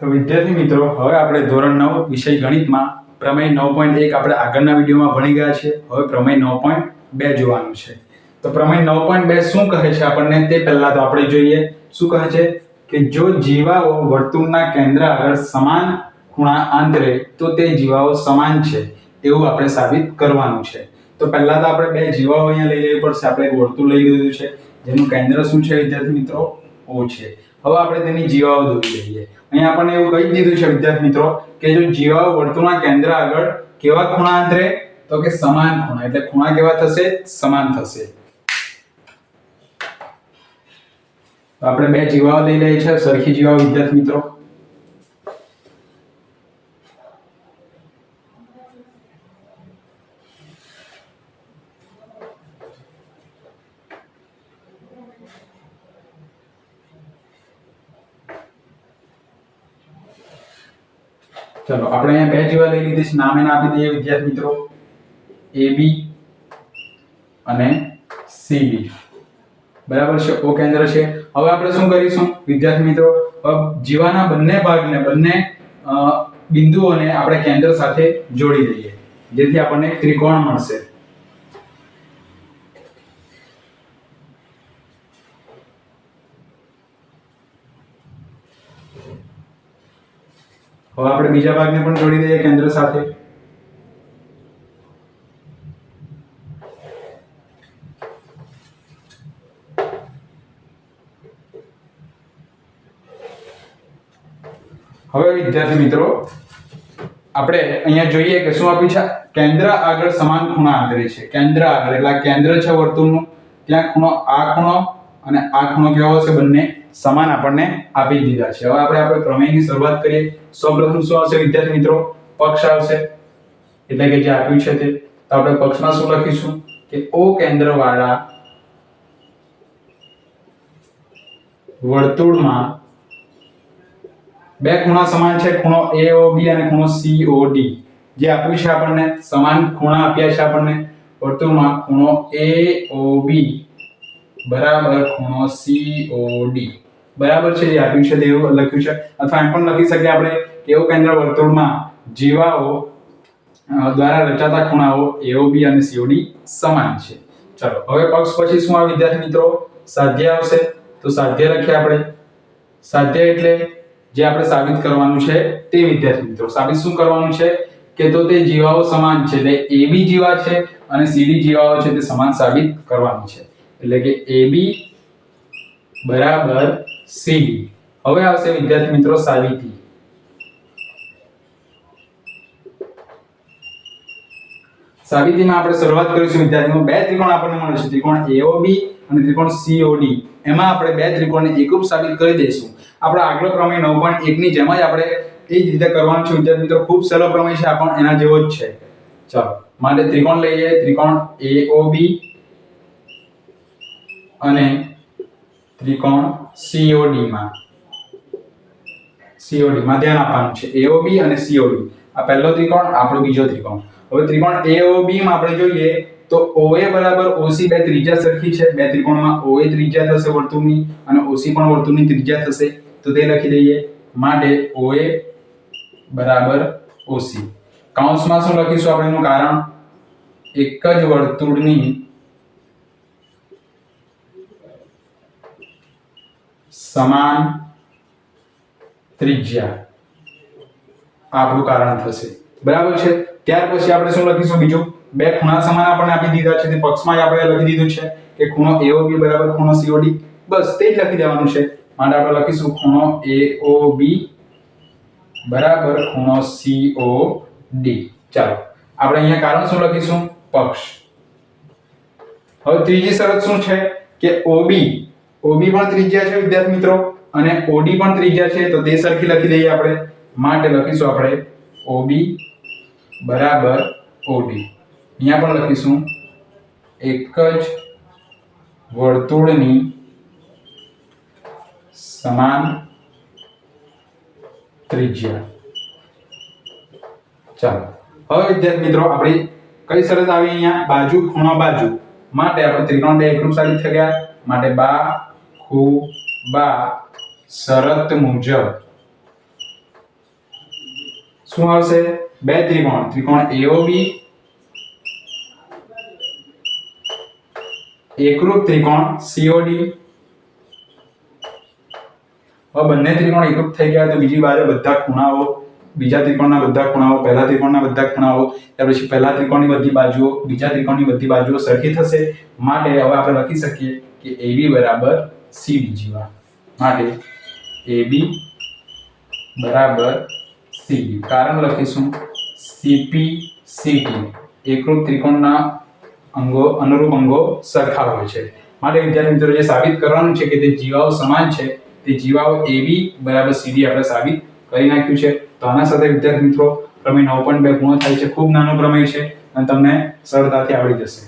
તો વિદ્યાર્થી મિત્રો, હવે આપણે ધોરણ નવ વિષય ગણિતમાં પ્રમેય નવ પોઈન્ટ એક આપણે આગળના વિડીયોમાં ભણી ગયા છે હવે પ્રમેય નવ પોઈન્ટ બે જોવાનું છે. તો પ્રમેય નવ પોઈન્ટ બે શું કહે છે આપણને? તે પહેલા તો આપણે જોઈએ. શું કહે છે? કે જો જીવાઓ વર્તુળના કેન્દ્ર આગળ સમાન ખૂણા આંતરે, તો તે જીવાઓ સમાન છે. એવું આપણે સાબિત કરવાનું છે. તો પહેલા તો આપણે બે જીવાઓ અહીંયા લઈ લેવી પડશે. આપણે એક વર્તુળ લઈ લીધું છે. જેનું કેન્દ્ર શું છે વિદ્યાર્થી મિત્રો? ઓ છે. હવે આપણે તેની જીવાઓ દોરી લઈએ. અહીંયા આપણને એવું કહી દીધું છે વિદ્યાર્થી મિત્રો કે જો જીવા વર્તુળના કેન્દ્ર આગળ કેવા ખૂણા અંતરે તો કે સમાન ખૂણા, એટલે ખૂણા કેવા થશે? સમાન થશે. આપણે બે જીવાઓ લઈ લઈએ છીએ, સરખી જીવાઓ વિદ્યાર્થી મિત્રો. ચલો, આપણે અહીંયા બે જીવા લઈ લીધી છે. નામ એને આપી દઈએ વિદ્યાર્થી મિત્રો. એ બી અને સી બી બરાબર છે? ઓ કેન્દ્ર છે. હવે આપણે શું કરીશું? વિદ્યાર્થી મિત્રો જીવાના બંને ભાગને, બંને બિંદુઓને આપણે કેન્દ્ર સાથે જોડી દઈએ. જેથી આપણને ત્રિકોણ મળશે. હવે આપણે બીજા ભાગને પણ જોડી દઈએ કેન્દ્ર સાથે. હવે વિદ્યાર્થી મિત્રો, આપણે અહીંયા જોઈએ કે શું આપ્યું છે? કેન્દ્ર આગળ સમાન ખૂણા આંતરે છે. કેન્દ્ર આગળ, એટલે કેન્દ્ર છે વર્તુળનું. ત્યાં ખૂણો, આ ખૂણો અને આ ખૂણો કેવો હશે બંને? સમાન આપણને આપી દીધા છે. હવે આપણે આપણે પ્રમેયની શરૂઆત કરીએ. સૌપ્રથમ શું આવશે? વિદ્યાર્થી મિત્રો, પક્ષ આવશે. એટલે કે જે આપ્યું છે તે. તો આપણે પક્ષમાં શું લખીશું? કે ઓ કેન્દ્રવાળા વર્તુળમાં બે ખૂણા સમાન છે. ખૂણો AOB અને ખૂણો COD જે આપ્યું છે આપણને, સમાન ખૂણા આપ્યા છે આપણને. વર્તુળમાં ખૂણો AOB બરાબર ખૂણો સીઓડી બરાબર છે જે આપ્યું છે તેવું લખ્યું છે. અથવા એમ પણ લખી શકીએ આપણે એવો કેન્દ્ર વર્તુળમાં જીવાઓ દ્વારા રચાતા ખૂણાઓ એઓબી અને સીઓડી સમાન છે. ચલો, હવે પક્ષ પછી શું આવે વિદ્યાર્થી મિત્રો? સાધ્ય આવશે. તો સાધ્ય લખીએ આપણે. સાધ્ય એટલે જે આપણે સાબિત કરવાનું છે તે વિદ્યાર્થી મિત્રો. સાબિત શું કરવાનું છે? કે તો તે જીવાઓ સમાન છે. એટલે એબી જીવા છે અને સીડી જીવાઓ છે તે સમાન સાબિત કરવાનું છે. એટલે કે AB બરાબર CD હવે આવશે વિદ્યાર્થી મિત્રો સાબિતી સાબિતીમાં આપણે શરૂઆત કરીશું વિદ્યાર્થીઓ બે ત્રિકોણ આપણને મળે છે. ત્રિકોણ AOB અને ત્રિકોણ COD એમાં આપણે બે ત્રિકોણને એકરૂપ સાબિત કરી દઈશું. આપણે આગલો પ્રમેય 9.1 ની જેમ જ આપણે એ જ રીતે કરવાનું છે. વિદ્યાર્થી મિત્રો, ખૂબ સરળ પ્રમેય છે. આ પણ એના જેવો જ છે. ચાલો, માટે ત્રિકોણ લઈએ. ત્રિકોણ AOB અને ત્રિકોણ સીઓડીમાં સીઓડીમાં ધ્યાન આપવાનું છે. એઓબી અને સીઓડી આ પહેલો ત્રિકોણ, આપણો બીજો ત્રિકોણ. હવે ત્રિકોણ AOB માં આપણે જોઈએ તો OA બરાબર OC બે ત્રિજ્યા સરખી છે. બે ત્રિકોણમાં OA ત્રિજ્યા થશે વર્તુળની અને OC પણ વર્તુળની ત્રિજ્યા થશે. તો તે લખી દઈએ. માટે OA બરાબર OC કૌંસમાં શું લખીશું આપણે એનું કારણ? એક જ વર્તુળની સમાન ત્રિજ્યા. આપણું કારણ થશે. બરાબર છે? ત્યાર પછી આપણે શું લખીશું બીજું? બે ખૂણા સમાન આપણને આપી દીધા છે. તે પક્ષમાં જ આપણે લખી દીધું છે કે ખૂણો AOB બરાબર ખૂણો COD બસ, તે જ લખી દેવાનું છે. માટે આપણે લખીશું ખૂણો AOB બરાબર ખૂણો COD ચાલો, આપણે અહીંયા કારણ શું લખીશું? પક્ષ. હવે ત્રીજી શરત શું છે? કે OB OB પણ ત્રિજ્યા છે, વિદ્યાર્થી મિત્રો. અને OD પણ ત્રિજ્યા છે, તો તે સરખી લખી દઈએ આપણે. માટે લખીશું આપણે OB બરાબર OD અહીંયા પણ લખીશું. એક જ વર્તુળની સમાન ત્રિજ્યા. ચાલો. હવે વિદ્યાર્થી મિત્રો, આપણી કઈ શરત આવી અહીંયા? બાજુ ખૂણો બાજુ. માટે આપણે ત્રિકોણ બે એકરૂપ સાબિત થઈ ગયા માટે બા ખૂ બા શરત મુજબ. શું આવશે? બે ત્રિકોણ. ત્રિકોણ એઓબી એકરૂપ ત્રિકોણ સીઓડી બંને ત્રિકોણ એકરૂપ થઈ ગયા તો બીજી બાજુ બધા ખૂણાઓ, બીજા ત્રિકોણના બધા ખૂણાઓ, પહેલા ત્રિકોણના બધા ખૂણાઓ, ત્યાર પછી પહેલા ત્રિકોણની બધી બાજુઓ, બીજા ત્રિકોણની બધી બાજુઓ સરખી થશે. માટે હવે આપણે લખી શકીએ કે એબી બરાબર CD જેવા માટે બી બરાબર CD કારણ લખીશું સીપી સીટી એકરૂપ ત્રિકોણના અંગો, અનુરૂપ અંગો સરખા હોય છે. માટે વિદ્યાર્થી મિત્રો, જે સાબિત કરવાનું છે કે તે જીવાઓ સમાન છે, તે જીવાઓ AB બરાબર સીડી આપણે સાબિત કરી નાખ્યું છે. તો આના સાથે વિદ્યાર્થી મિત્રો, પ્રમેય નવ પોઈન્ટ બે ગુણો થાય છે. ખૂબ નાનો પ્રમેય છે અને તમને સરળતાથી આવડી જશે.